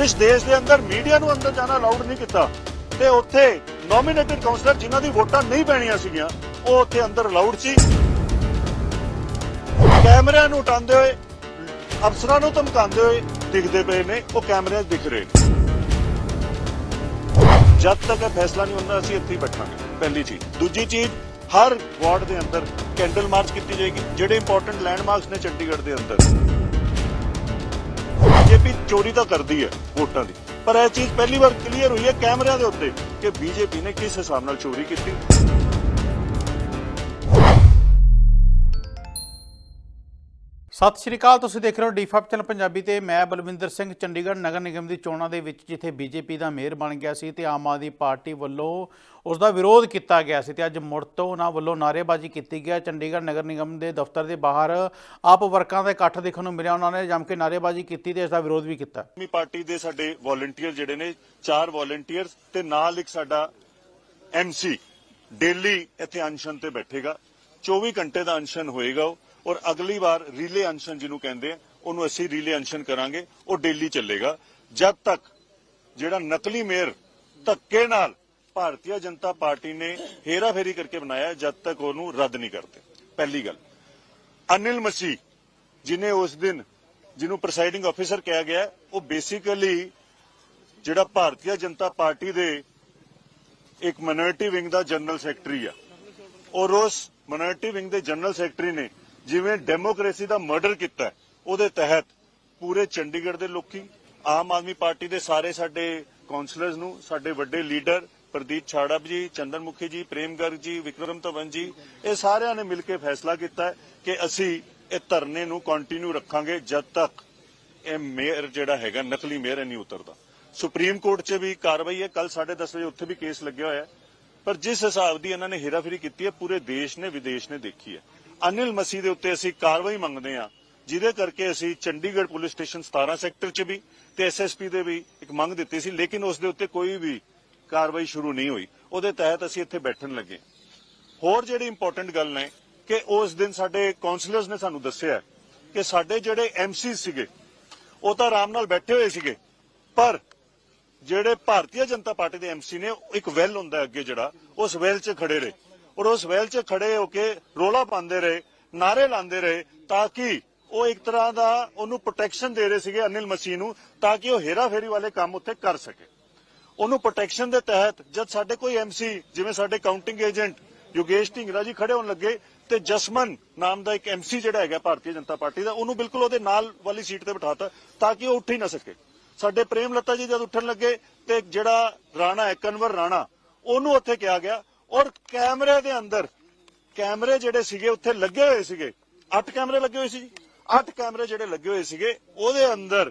ਜਿਸ ਦੇਸ਼ ਦੇ ਅੰਦਰ ਮੀਡੀਆ ਨੂੰ ਅੰਦਰ ਜਾਣਾ ਅਲਾਉਡ ਨਹੀਂ ਕੀਤਾ। ਤੇ ਉੱਥੇ ਨੋਮੀਨੇਟਡ ਕਾਉਂਸਲਰ ਜਿਨ੍ਹਾਂ ਦੀ ਵੋਟਾਂ ਨਹੀਂ ਪੈਣੀਆਂ ਸੀਗੀਆਂ, ਉਹ ਉੱਥੇ ਅੰਦਰ ਅਲਾਉਡ ਸੀ। ਕੈਮਰਿਆਂ ਨੂੰ ਉਟਾਉਂਦੇ ਹੋਏ, ਅਫਸਰਾਂ ਨੂੰ ਧਮਕਾਉਂਦੇ ਹੋਏ ਦਿਖਦੇ ਪਏ ਨੇ, ਉਹ ਕੈਮਰਿਆਂ ਦਿਖ ਰਹੇ ਜਦ ਤੱਕ ਇਹ ਫੈਸਲਾ ਨਹੀਂ ਹੁੰਦਾ, ਅਸੀਂ ਇੱਥੇ ਹੀ ਬੈਠਾਂਗੇ। ਪਹਿਲੀ ਚੀਜ਼। ਦੂਜੀ ਚੀਜ਼, ਹਰ ਵਾਰਡ ਦੇ ਅੰਦਰ ਕੈਂਡਲ ਮਾਰਚ ਕੀਤੀ ਜਾਏਗੀ, ਜਿਹੜੇ ਇੰਪੋਰਟੈਂਟ ਲੈਂਡਮਾਰਕਸ ਨੇ ਚੰਡੀਗੜ੍ਹ ਦੇ ਅੰਦਰ। ਬੀਜੇਪੀ ਚੋਰੀ ਤਾਂ ਕਰਦੀ ਹੈ ਵੋਟਾਂ ਦੀ। ਪਰ ਇਹ ਚੀਜ਼ ਪਹਿਲੀ ਵਾਰ ਕਲੀਅਰ ਹੋਈ ਹੈ ਕੈਮਰਿਆਂ ਦੇ ਉੱਤੇ ਕਿ ਬੀਜੇਪੀ ਨੇ ਕਿਸ ਹਿਸਾਬ ਨਾਲ ਚੋਰੀ ਕੀਤੀ। ਸਤਿ ਸ਼੍ਰੀ ਅਕਾਲ, ਤੁਸੀਂ ਦੇਖ ਰਹੇ ਹੋ ਡੀਫਾਪ ਚੈਨਲ ਪੰਜਾਬੀ ਤੇ ਮੈਂ ਬਲਵਿੰਦਰ ਸਿੰਘ, ਚੰਡੀਗੜ੍ਹ ਨਗਰ ਨਿਗਮ ਦੀ ਚੋਣਾਂ ਦੇ ਵਿੱਚ ਜਿੱਥੇ ਬੀਜੇਪੀ ਦਾ ਮੇਅਰ ਬਣ ਗਿਆ ਸੀ ਤੇ ਆਮ ਆਦਮੀ ਪਾਰਟੀ ਵੱਲੋਂ ਉਸ ਦਾ ਵਿਰੋਧ ਕੀਤਾ ਗਿਆ ਸੀ ਤੇ ਅੱਜ ਮੁੜ ਤੋਂ ਉਹਨਾਂ ਵੱਲੋਂ ਨਾਅਰੇਬਾਜ਼ੀ ਕੀਤੀ ਗਿਆ ਚੰਡੀਗੜ੍ਹ ਨਗਰ ਨਿਗਮ ਦੇ ਦਫ਼ਤਰ ਦੇ ਬਾਹਰ ਆਪ ਵਰਕਰਾਂ ਦਾ ਇਕੱਠ ਦੇਖਣ ਨੂੰ ਮਿਲਿਆ, ਉਹਨਾਂ ਨੇ ਜੰਮ ਕੇ ਨਾਅਰੇਬਾਜ਼ੀ ਕੀਤੀ ਤੇ ਇਸ ਦਾ ਵਿਰੋਧ ਵੀ ਕੀਤਾ। ਆਦਮੀ ਪਾਰਟੀ ਦੇ ਸਾਡੇ ਵੋਲੰਟੀਅਰ ਜਿਹੜੇ ਨੇ, ਚਾਰ ਵੋਲੰਟੀਅਰਸ ਤੇ ਨਾਲ ਇੱਕ ਸਾਡਾ ਐਮਸੀ ਡੇਲੀ ਇੱਥੇ ਅਨਸ਼ਨ ਤੇ ਬੈਠੇਗਾ। 24 ਘੰਟੇ ਦਾ ਅਨਸ਼ਨ ਹੋਏਗਾ ਉਹ। ਔਰ ਅਗਲੀ ਵਾਰ ਰੀਲੇ ਅਨਸ਼ਨ ਜਿਹਨੂੰ ਕਹਿੰਦੇ ਆ, ਉਹਨੂੰ ਅਸੀਂ ਰੀਲੇ ਅਨਸ਼ਨ ਕਰਾਂਗੇ, ਉਹ ਡੇਲੀ ਚੱਲੇਗਾ। ਜਦ ਤੱਕ ਜਿਹੜਾ ਨਕਲੀ ਮੇਅਰ ਧੱਕੇ ਨਾਲ ਭਾਰਤੀ ਜਨਤਾ ਪਾਰਟੀ ਨੇ ਹੇਰਾਫੇਰੀ ਕਰਕੇ ਬਣਾਇਆ ਜਦ ਤੱਕ ਉਹਨੂੰ ਰੱਦ ਨਹੀਂ ਕਰਦੇ। ਪਹਿਲੀ ਗੱਲ। ਅਨਿਲ ਮਸੀਹ, ਜਿਨੇ ਉਸ ਦਿਨ ਜਿਹਨੂੰ ਪ੍ਰੈਜ਼ਾਈਡਿੰਗ ਆਫੀਸਰ ਕਿਹਾ ਗਿਆ, ਉਹ ਬੇਸਿਕਲੀ ਜਿਹੜਾ ਭਾਰਤੀ ਜਨਤਾ ਪਾਰਟੀ ਦੇ ਇੱਕ ਮਿਨੋਰਿਟੀ ਵਿੰਗ ਦਾ ਜਨਰਲ ਸੈਕਟਰੀ ਆ। ਔਰ ਉਸ ਮਿਨੋਰਿਟੀ ਵਿੰਗ ਦੇ ਜਨਰਲ ਸੈਕਟਰੀ ਨੇ ਜਿਵੇਂ ਡੈਮੋਕ੍ਰੇਸੀ ਦਾ ਮਰਡਰ ਕੀਤਾ ਹੈ, ਉਹਦੇ ਤਹਿਤ ਪੂਰੇ ਚੰਡੀਗੜ੍ਹ ਦੇ ਲੋਕੀ ਆਮ ਆਦਮੀ ਪਾਰਟੀ ਦੇ ਸਾਰੇ ਸਾਡੇ ਕਾਉਂਸਲਰਸ ਨੂੰ ਸਾਡੇ ਵੱਡੇ ਲੀਡਰ ਪ੍ਰਦੀਪ ਛਾੜਾ ਜੀ ਚੰਦਨ ਮੁਖੀ ਜੀ ਪ੍ਰੇਮ ਗਰਗ ਜੀ ਵਿਕਰਮ ਧਵਨ ਜੀ ਇਹ ਸਾਰਿਆਂ ਨੇ ਮਿਲ ਕੇ ਫੈਸਲਾ ਕੀਤਾ ਕਿ ਅਸੀਂ ਇਹ ਧਰਨੇ ਨੂੰ ਕੰਟੀਨਿਊ ਰੱਖਾਂਗੇ ਜਦ ਤੱਕ ਇਹ ਮੇਅਰ ਜਿਹੜਾ ਹੈਗਾ ਨਕਲੀ ਮੇਅਰ ਇਹ ਨਹੀਂ ਉਤਰਦਾ। ਸੁਪਰੀਮ ਕੋਰਟ 'ਚ ਵੀ ਕਾਰਵਾਈ ਹੈ ਕੱਲ 10:30 ਵਜੇ ਉੱਥੇ ਵੀ ਕੇਸ ਲੱਗਿਆ ਹੋਇਆ ਪਰ ਜਿਸ ਹਿਸਾਬ ਦੀ ਇਹਨਾਂ ਨੇ ਹੇਰਾਫੇਰੀ ਕੀਤੀ ਹੈ ਪੂਰੇ ਦੇਸ਼ ਨੇ ਵਿਦੇਸ਼ ਨੇ ਦੇਖੀ ਹੈ। ਅਨਿਲ ਮਸੀਹ ਦੇ ਉੱਤੇ ਅਸੀਂ ਕਾਰਵਾਈ ਮੰਗਦੇ ਹਾਂ। ਜਿਹਦੇ ਕਰਕੇ ਅਸੀਂ ਚੰਡੀਗੜ੍ਹ ਪੁਲਿਸ ਸਟੇਸ਼ਨ 17 ਸੈਕਟਰ 'ਚ ਵੀ ਤੇ ਐਸਐਸਪੀ ਦੇ ਵੀ ਇੱਕ ਮੰਗ ਦਿੱਤੀ ਸੀ, ਲੇਕਿਨ ਉਸ ਦੇ ਉੱਤੇ ਕੋਈ ਵੀ ਕਾਰਵਾਈ ਸ਼ੁਰੂ ਨਹੀਂ ਹੋਈ। ਉਹਦੇ ਤਹਿਤ ਅਸੀਂ ਇੱਥੇ ਬੈਠਣ ਲੱਗੇ ਹੋਰ ਜਿਹੜੀ ਇੰਪੋਰਟੈਂਟ ਗੱਲ ਨੇ ਕਿ ਉਸ ਦਿਨ ਸਾਡੇ ਕਾਉਂਸਲਰਸ ਨੇ ਸਾਨੂੰ ਦੱਸਿਆ ਕਿ ਸਾਡੇ ਜਿਹੜੇ ਐਮਸੀ ਸੀਗੇ, ਉਹ ਤਾਂ ਆਰਾਮ ਨਾਲ ਬੈਠੇ ਹੋਏ ਸੀਗੇ, ਪਰ ਜਿਹੜੇ ਭਾਰਤੀ ਜਨਤਾ ਪਾਰਟੀ ਦੇ ਐਮਸੀ ਨੇ, ਉਹ ਇੱਕ ਵੈਲ ਹੁੰਦਾ ਅੱਗੇ ਜਿਹੜਾ, ਉਸ ਵੈਲ 'ਚ ਖੜੇ ਰਹੇ। ਔਰ ਉਸ ਵੈਲ 'ਚ ਖੜੇ ਹੋ ਕੇ ਰੋਲਾ ਪਾਉਂਦੇ ਰਹੇ ਨਾਰੇ ਲਾਉਂਦੇ ਰਹੇ ਤਾਂ ਕਿ ਉਹ ਇੱਕ ਤਰ੍ਹਾਂ ਦਾ ਉਹਨੂੰ ਪ੍ਰੋਟੈਕਸ਼ਨ ਦੇ ਰਹੇ ਸੀਗੇ ਅਨਿਲ ਮਸੀਹ ਨੂੰ ਤਾਂ ਕਿ ਉਹ ਹੇਰਾਫੇਰੀ ਵਾਲੇ ਕੰਮ ਉੱਥੇ ਕਰ ਸਕੇ। ਉਹਨੂੰ ਪ੍ਰੋਟੈਕਸ਼ਨ ਦੇ ਤਹਿਤ ਜਦ ਸਾਡੇ ਕੋਈ ਐਮਸੀ ਜਿਵੇਂ ਸਾਡੇ ਕਾਊਂਟਿੰਗ ਏਜੰਟ ਯੋਗੇਸ਼ ਢਿੰਗਰਾ ਜੀ ਖੜੇ ਹੋਣ ਲੱਗੇ ਤੇ ਜਸਮਨ ਨਾਮ ਦਾ ਇੱਕ ਐਮਸੀ ਜਿਹੜਾ ਹੈਗਾ ਭਾਰਤੀ ਜਨਤਾ ਪਾਰਟੀ ਦਾ, ਉਹਨੂੰ ਬਿਲਕੁਲ ਉਹਦੇ ਨਾਲ ਵਾਲੀ ਸੀਟ ਤੇ ਬਿਠਾਤਾ ਤਾਂ ਕਿ ਉਹ ਉੱਠ ਹੀ ਨਾ ਸਕੇ। ਸਾਡੇ ਪ੍ਰੇਮ ਲਤਾ ਜੀ ਜਦ ਉੱਠਣ ਲੱਗੇ ਤੇ ਜਿਹੜਾ ਰਾਣਾ ਹੈ, ਕਨਵਰ ਰਾਣਾ, ਉਹਨੂੰ ਉੱਥੇ ਕਿਹਾ ਗਿਆ ਔਰ ਕੈਮਰੇ ਦੇ ਅੰਦਰ, ਕੈਮਰੇ ਜਿਹੜੇ ਸੀਗੇ ਉੱਥੇ ਲੱਗੇ ਹੋਏ ਸੀਗੇ। ਅੱਠ ਕੈਮਰੇ ਲੱਗੇ ਹੋਏ ਸੀ ਜੀ। ਅੱਠ ਕੈਮਰੇ ਜਿਹੜੇ ਲੱਗੇ ਹੋਏ ਸੀਗੇ, ਉਹਦੇ ਅੰਦਰ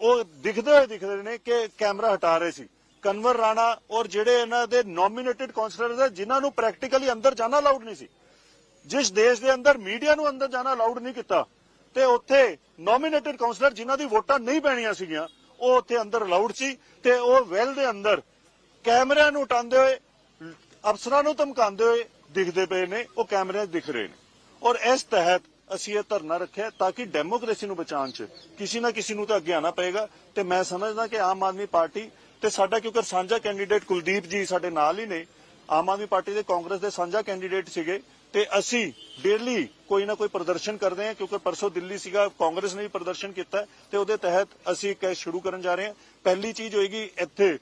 ਉਹ ਦਿਖਦੇ ਹੋਏ ਦਿਖਦੇ ਨੇ ਕਿ ਕੈਮਰਾ ਹਟਾ ਰਹੇ ਸੀ। ਕਨਵਰ ਰਾਣਾ ਔਰ ਜਿਹੜੇ ਇਹਨਾਂ ਦੇ ਨੋਮੀਨੇਟਿਡ ਕਾਉਂਸਲਰਸ ਹੈ ਜਿਨ੍ਹਾਂ ਨੂੰ ਪ੍ਰੈਕਟੀਕਲੀ ਅੰਦਰ ਜਾਣਾ ਅਲਾਉਡ ਨਹੀਂ ਸੀ। ਜਿਸ ਦੇਸ਼ ਦੇ ਅੰਦਰ ਮੀਡੀਆ ਨੂੰ ਅੰਦਰ ਜਾਣਾ ਅਲਾਉਡ ਨਹੀਂ ਕੀਤਾ, ਤੇ ਉੱਥੇ ਨੋਮੀਨੇਟਿਡ ਕਾਉਂਸਲਰ ਜਿਨ੍ਹਾਂ ਦੀ ਵੋਟਾਂ ਨਹੀਂ ਪੈਣੀਆਂ ਸੀਗੀਆਂ, ਉਹ ਉੱਥੇ ਅੰਦਰ ਅਲਾਉਡ ਸੀ, ਤੇ ਉਹ ਵੈਲ ਦੇ ਅੰਦਰ ਕੈਮਰਿਆਂ ਨੂੰ ਉਟਾਉਂਦੇ ਹੋਏ ਅਫਸਰਾਂ ਨੂੰ ਧਮਕਾਉਂਦੇ ਹੋਏ ਦਿਖਦੇ ਪਏ ਨੇ, ਉਹ ਕੈਮਰਿਆਂ 'ਚ ਦਿਖ ਰਹੇ ਨੇ। ਔਰ ਇਸ ਤਹਿਤ ਅਸੀਂ ਇਹ ਧਰਨਾ ਰੱਖਿਆ ਤਾਂ ਕਿ ਡੈਮੋਕ੍ਰੇਸੀ ਨੂੰ ਬਚਾਉਣ 'ਚ ਕਿਸੇ ਨਾ ਕਿਸੇ ਨੂੰ ਤਾਂ ਅੱਗੇ ਆਣਾ ਪਏਗਾ। ਤੇ ਮੈਂ ਸਮਝਦਾ ਕਿ ਆਮ ਆਦਮੀ ਪਾਰਟੀ ਤੇ ਸਾਡਾ, ਕਿਉਂਕਿ ਸਾਂਝਾ ਕੈਂਡੀਡੇਟ ਕੁਲਦੀਪ ਜੀ ਸਾਡੇ ਨਾਲ ਹੀ ਨੇ, ਆਮ ਆਦਮੀ ਪਾਰਟੀ ਦੇ ਕਾਂਗਰਸ ਦੇ ਸਾਂਝਾ ਕੈਂਡੀਡੇਟ ਸੀਗੇ ਤੇ ਅਸੀਂ ਡੇਲੀ ਕੋਈ ਨਾ ਕੋਈ ਪ੍ਰਦਰਸ਼ਨ ਕਰਦੇ ਹਾਂ, ਕਿਉਂਕਿ ਪਰਸੋਂ ਦਿੱਲੀ ਸੀਗਾ, ਕਾਂਗਰਸ ਨੇ ਵੀ ਪ੍ਰਦਰਸ਼ਨ ਕੀਤਾ ਤੇ ਉਹਦੇ ਤਹਿਤ ਅਸੀਂ ਇੱਕ ਸ਼ੁਰੂ ਕਰਨ ਜਾ ਰਹੇ ਹਾਂ। ਪਹਿਲੀ ਚੀਜ਼ ਹੋਏਗੀ ਇੱਥੇ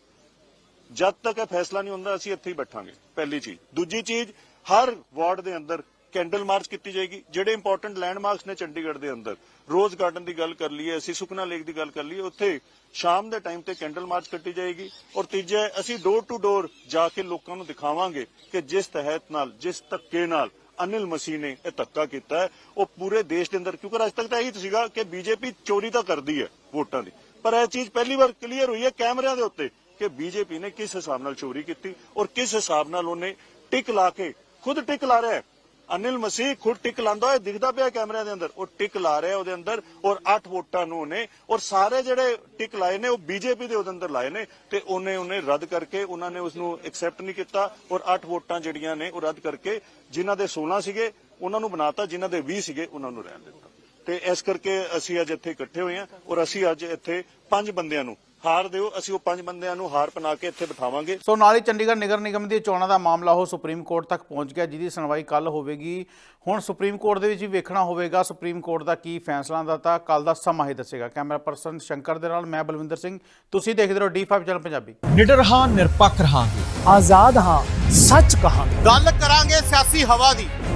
ਜਦ ਤੱਕ ਇਹ ਫੈਸਲਾ ਨਹੀਂ ਹੁੰਦਾ, ਅਸੀਂ ਇੱਥੇ ਹੀ ਬੈਠਾਂਗੇ। ਪਹਿਲੀ ਚੀਜ਼। ਦੂਜੀ ਚੀਜ਼, ਹਰ ਵਾਰਡ ਦੇ ਅੰਦਰ ਕੈਂਡਲ ਮਾਰਚ ਕੀਤੀ ਜਾਏਗੀ। ਜਿਹੜੇ ਇੰਪੋਰਟੈਂਟ ਲੈਂਡਮਾਰਕਸ ਨੇ ਚੰਡੀਗੜ੍ਹ ਦੇ ਅੰਦਰ, ਰੋਜ਼ ਗਾਰਡਨ ਦੀ ਗੱਲ ਕਰ ਲਈਏ, ਅਸੀਂ ਸੁਖਨਾ ਲੇਕ ਦੀ ਗੱਲ ਕਰ ਲਈਏ, ਉੱਥੇ ਸ਼ਾਮ ਦੇ ਟਾਈਮ ਤੇ ਕੈਂਡਲ ਮਾਰਚ ਕੱਟੀ ਜਾਏਗੀ। ਔਰ ਤੀਜੇ, ਅਸੀਂ ਡੋਰ ਟੂ ਡੋਰ ਜਾ ਕੇ ਲੋਕਾਂ ਨੂੰ ਦਿਖਾਵਾਂਗੇ ਕਿ ਜਿਸ ਤਹਿਤ ਨਾਲ, ਜਿਸ ਧੱਕੇ ਨਾਲ ਅਨਿਲ ਮਸੀਹ ਨੇ ਇਹ ਧੱਕਾ ਕੀਤਾ ਉਹ ਪੂਰੇ ਦੇਸ਼ ਦੇ ਅੰਦਰ, ਕਿਉਂਕਿ ਅੱਜ ਤੱਕ ਤਾਂ ਇਹੀ ਸੀਗਾ ਕਿ ਬੀਜੇਪੀ ਚੋਰੀ ਤਾਂ ਕਰਦੀ ਹੈ ਵੋਟਾਂ ਦੀ। ਪਰ ਇਹ ਚੀਜ਼ ਪਹਿਲੀ ਵਾਰ ਕਲੀਅਰ ਹੋਈ ਹੈ ਕੈਮਰਿਆਂ ਦੇ ਉੱਤੇ। ਕਿ ਬੀਜੇਪੀ ਨੇ ਕਿਸ ਹਿਸਾਬ ਨਾਲ ਚੋਰੀ ਕੀਤੀ ਔਰ ਕਿਸ ਹਿਸਾਬ ਨਾਲ ਉਹਨੇ ਟਿਕ ਲਾ ਕੇ ਖੁਦ ਟਿਕ ਲਾ ਰਿਹਾ ਅਨਿਲ ਮਸੀਹ ਖੁਦ ਟਿਕ ਲਾਉਂਦਾ ਹੋਇਆ, ਦਿਖਦਾ ਪਿਆ ਕੈਮਰਿਆਂ ਦੇ ਅੰਦਰ। ਉਹ ਟਿਕ ਲਾ ਰਿਹਾ ਉਹਦੇ ਅੰਦਰ ਔਰ 8 ਵੋਟਾਂ ਨੂੰ ਉਹਨੇ ਔਰ ਸਾਰੇ ਜਿਹੜੇ ਟਿਕ ਲਾਏ ਨੇ, ਉਹ ਬੀਜੇਪੀ ਦੇ ਉਹਦੇ ਅੰਦਰ ਲਾਏ ਨੇ ਤੇ ਉਹਨੇ ਉਹਨੇ ਰੱਦ ਕਰਕੇ ਉਹਨਾਂ ਨੇ ਉਸ ਨੂੰ ਐਕਸੈਪਟ ਨਹੀਂ ਕੀਤਾ ਔਰ 8 ਵੋਟਾਂ ਜਿਹੜੀਆਂ ਨੇ ਉਹ ਰੱਦ ਕਰਕੇ ਜਿਨ੍ਹਾਂ ਦੇ 16 ਸੀਗੇ, ਉਹਨਾਂ ਨੂੰ ਬਣਾਤਾ, ਜਿਨ੍ਹਾਂ ਦੇ 20 ਸੀਗੇ, ਉਹਨਾਂ ਨੂੰ ਰਹਿਣ ਦਿੱਤਾ। ਤੇ ਇਸ ਕਰਕੇ ਅਸੀਂ ਅੱਜ ਇੱਥੇ ਇਕੱਠੇ ਹੋਏ ਹਾਂ ਔਰ ਅਸੀਂ ਅੱਜ ਇੱਥੇ ਪੰਜ ਬੰਦਿਆਂ ਨੂੰ ਹਾਰ ਦਿਓ ਅਸੀਂ ਉਹ ਪੰਜ ਬੰਦਿਆਂ ਨੂੰ ਹਾਰ ਬਣਾ ਕੇ ਇੱਥੇ ਬਿਠਾਵਾਂਗੇ। ਸੋ ਨਾਲ ਹੀ ਚੰਡੀਗੜ੍ਹ ਨਗਰ ਨਿਗਮ ਦੀ ਚੋਣਾਂ ਦਾ ਮਾਮਲਾ ਉਹ ਸੁਪਰੀਮ ਕੋਰਟ ਤੱਕ ਪਹੁੰਚ ਗਿਆ ਜਿਹਦੀ ਸੁਣਵਾਈ ਕੱਲ ਹੋਵੇਗੀ। ਹੁਣ ਸੁਪਰੀਮ ਕੋਰਟ ਦੇ ਵਿੱਚ ਵੀ ਵੇਖਣਾ ਹੋਵੇਗਾ ਸੁਪਰੀਮ ਕੋਰਟ ਦਾ ਕੀ ਫੈਸਲਾ ਆਉਂਦਾ ਤਾਂ ਕੱਲ ਦਾ ਸਮਾਂ ਹੀ ਦੱਸੇਗਾ। ਕੈਮਰਾ ਪਰਸਨ ਸ਼ੰਕਰ ਦੇ ਨਾਲ ਮੈਂ ਬਲਵਿੰਦਰ ਸਿੰਘ। ਤੁਸੀਂ ਦੇਖਦੇ ਰਹੋ D5 ਚੈਨਲ ਪੰਜਾਬੀ। ਨਿਡਰ ਹਾਂ ਨਿਰਪੱਖ ਰਹਾਂਗੇ। ਆਜ਼ਾਦ ਹਾਂ ਸੱਚ ਕਹਾਂਗੇ। ਗੱਲ ਕਰਾਂਗੇ ਸਿਆਸੀ ਹਵਾ ਦੀ।